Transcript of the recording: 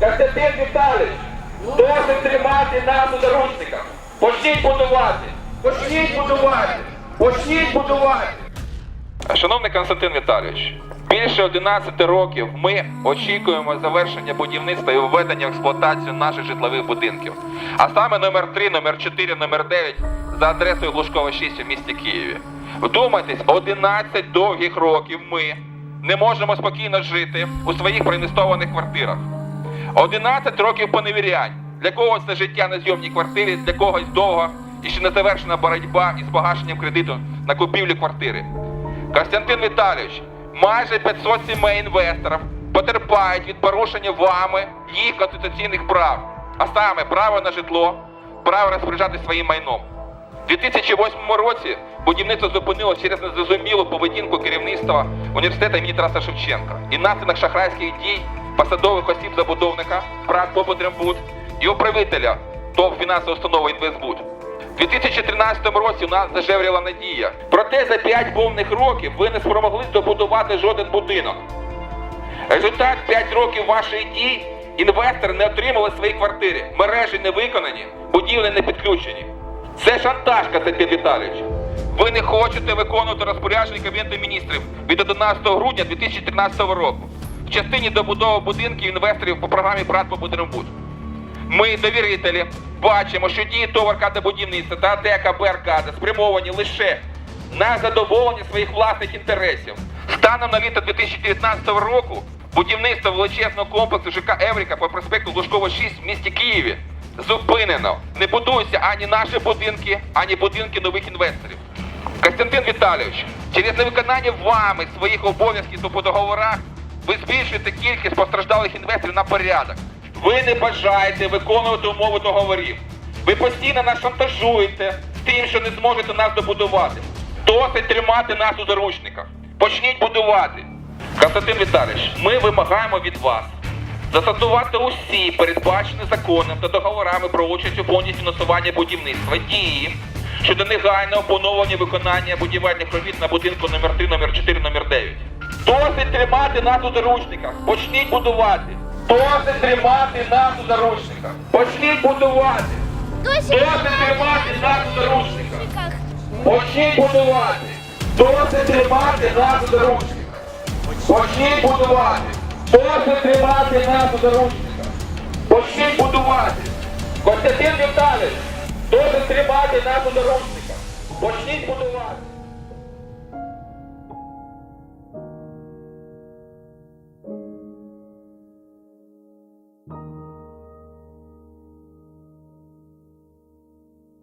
Костянтин Віталійович, досить тримати нас у заручниках. Почніть будувати. Почніть будувати. Почніть будувати. Шановний Константин Віталійович, більше 11 років ми очікуємо завершення будівництва і введення в експлуатацію наших житлових будинків. А саме номер 3, номер 4, номер 9 за адресою Глушкова 6 у місті Києві. Вдумайтесь, 11 довгих років ми не можемо спокійно жити у своїх проінвестованих квартирах. 11 років поневірянь. Для когось це життя на зйомній квартирі, для когось довга і ще не завершена боротьба із погашенням кредиту на купівлю квартири. Костянтин Віталійович, майже 500 сімей інвесторів потерпають від порушення вами їх конституційних прав, а саме право на житло, право розпоряджати своїм майном. У 2008 році будівництво зупинилося через незрозумілу поведінку керівництва університету імені Тараса Шевченка і наслідок шахрайських дій посадових осіб забудовника ПРАК «Попотребуд» і управителя ТОВ фінансової установи «Інвестбуд». У 2013 році у нас зажевріла надія. Проте за 5 повних років ви не спромоглись добудувати жоден будинок. Результат 5 років вашої дій інвестори не отримали свої квартири, мережі не виконані, будівлі не підключені. Це шантаж, Костянтин Віталійович. Ви не хочете виконувати розпорядження Кабінету міністрів від 11 грудня 2013 року в частині добудови будинків інвесторів по програмі «Брат по Будинбуд». Ми, довірителі, бачимо, що дії ТОВ «Аркада будівництва та АТ «Аркада» спрямовані лише на задоволення своїх власних інтересів. Станом на літо 2019 року будівництво величезного комплексу ЖК Евріка по проспекту Лужкова 6 в місті Києві зупинено. Не будуються ані наші будинки, ані будинки нових інвесторів. Костянтин Віталійович, через невиконання вами своїх обов'язків по договорах ви збільшуєте кількість постраждалих інвесторів на порядок. Ви не бажаєте виконувати умови договорів. Ви постійно нас шантажуєте з тим, що не зможете нас добудувати. Досить тримати нас у заручниках. Почніть будувати. Константин Віталійович, ми вимагаємо від вас застосувати усі передбачені законом та договорами про участь у фонді фінансування будівництва дії щодо негайного поновлення виконання будівельних робіт на будинку номер 3, номер 4, номер 9. Досить тримати нас у заручниках. Почніть будувати. Досить тримати нас у заручниках. Почніть будувати. Досить тримати нас у заручниках. Почніть будувати. Досить тримати нас у заручниках. Почніть будувати. Досить тримати нас у заручниках. Почніть будувати. Костянтин Віталійович, досить тримати нас у заручниках. Почніть будувати.